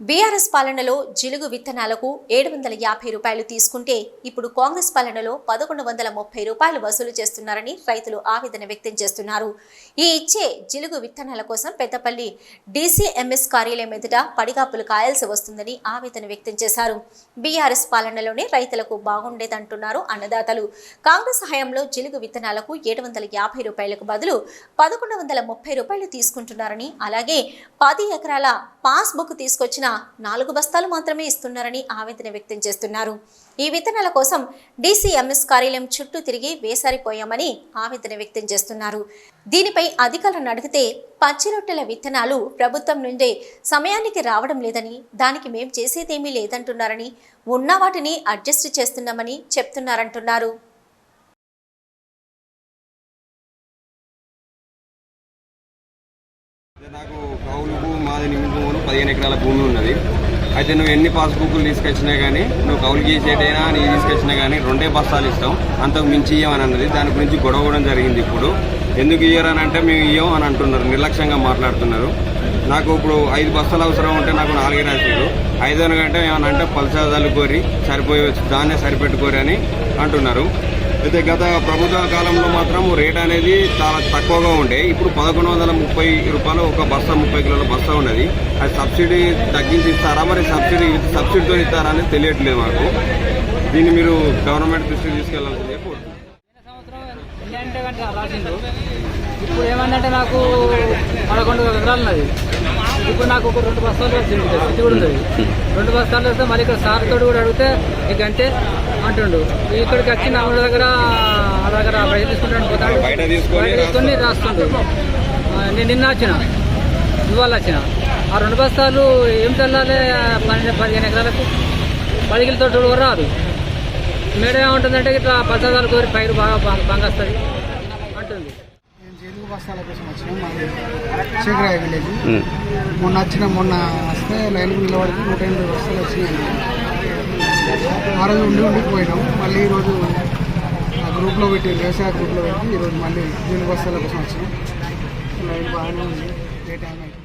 BRS పాలనలో జిలుగు విత్తనాలకు ఏడు వందల యాభై రూపాయలు తీసుకుంటే ఇప్పుడు కాంగ్రెస్ పాలనలో పదకొండు వందల ముప్పై రూపాయలు వసూలు చేస్తున్నారని రైతులు ఆవేదన వ్యక్తం చేస్తున్నారు. ఈ ఇచ్చే జిలుగు విత్తనాల కోసం పెద్దపల్లి డీసీఎంఎస్ కార్యాలయం ఎదుట పడిగాపులు కాయాల్సి వస్తుందని ఆవేదన వ్యక్తం చేశారు. బీఆర్ఎస్ పాలనలోనే రైతులకు బాగుండేదంటున్నారు అన్నదాతలు. కాంగ్రెస్ హయాంలో జిలుగు విత్తనాలకు ఏడు వందల యాభై రూపాయలకు బదులు పదకొండు వందల ముప్పై రూపాయలు తీసుకుంటున్నారని అలాగే పది ఎకరాల పాస్బుక్ తీసుకొచ్చిన నాలుగు బస్తాలు మాత్రమే ఇస్తున్నారని ఆవేదన వ్యక్తం చేస్తున్నారు. ఈ విత్తనాల కోసం డీసీఎంఎస్ కార్యాలయం చుట్టూ తిరిగి వేసారిపోయామని ఆవేదన వ్యక్తం చేస్తున్నారు. దీనిపై అధికారులను అడిగితే పచ్చి రొట్టెల విత్తనాలు ప్రభుత్వం నుండే సమయానికి రావడం లేదని దానికి మేం చేసేదేమీ లేదంటున్నారని ఉన్న వాటిని అడ్జస్ట్ చేస్తున్నామని చెప్తున్నారంటున్నారు. నాకు కౌలు మాది నిమిషంలో పదిహేను ఎకరాల భూమి ఉన్నది. అయితే నువ్వు ఎన్ని పాస్బుక్లు తీసుకొచ్చినా కానీ నువ్వు కౌలు గీసేటైనా నీ తీసుకొచ్చినా కానీ రెండే బస్తాలు ఇస్తాం. అంతకు మించి ఇయ్యమని అని అన్నది. దాని గురించి గొడవ కూడా జరిగింది ఇప్పుడు. ఎందుకు ఇయ్యరు అని అంటే మేము ఇయ్యం అని అంటున్నారు. నిర్లక్ష్యంగా మాట్లాడుతున్నారు. నాకు ఇప్పుడు ఐదు బస్తాలు అవసరం ఉంటే నాకు నాలుగే రాశారు ఐదు గంటే ఏమన్నా అంటే పలసాదాలు కోరి సరిపోయి దాన్నే సరిపెట్టుకోరి అని అంటున్నారు. అయితే గత ప్రభుత్వ కాలంలో మాత్రం రేట్ అనేది చాలా తక్కువగా ఉండే. ఇప్పుడు పదకొండు వందల ముప్పై రూపాయలు ఒక బస్తా ముప్పై కిలోల బస్తా ఉన్నది. అది సబ్సిడీ తగ్గించి ఇస్తారా మరి సబ్సిడీ విత్ సబ్సిడీతో ఇస్తారా అనేది తెలియట్లేదు మాకు. దీన్ని మీరు గవర్నమెంట్ దృష్టికి తీసుకెళ్ళాల్సిందే ఇప్పుడు ఏమందంటే నాకు పదకొండు ఎకరాలు ఉన్నది. ఇప్పుడు నాకు ఒక రెండు బస్తాలు వచ్చింది. ఇక్కడ ఇది కూడా ఉంది. రెండు బస్తాలు వస్తే మళ్ళీ ఇక్కడ సార్ తోడు కూడా అడిగితే ఇక అంతే అంటుండు. ఇక్కడికి వచ్చి నా దగ్గర ఆ దగ్గర బయట తీసుకుంటాను పోతాడు. బయట తీసుకొని రాస్తుండు. నేను నిన్న వచ్చిన. ఇవాళ వచ్చిన. ఆ రెండు బస్తాలు ఏం చల్లాలి? పన్నెండు పదిహేను ఎకరాలకు. పది కిలో తోడు కూడా రాదు. మేడం ఏమంటుందంటే ఇట్లా పచ్చదాలు కోరి పైరు బాగా బాగా వస్తుంది అంటుంది. బస్తాల కోసం వచ్చినాం. మాది శేఖరాయ విలేజ్. మొన్న వచ్చిన మొన్న వస్తే లైన్కి నిలబడితే నూట ఎనిమిది బస్తాలు వచ్చినాయి. ఆ రోజు ఉండి ఉండిపోయినాం మళ్ళీ ఈరోజు ఆ గ్రూప్లో పెట్టి వ్యవసాయ గ్రూప్లో పెట్టి ఈరోజు మళ్ళీ తెలుగు బస్తాల కోసం వచ్చినాం. లైన్ బాగానే ఉంది. ఏ టైం అయితే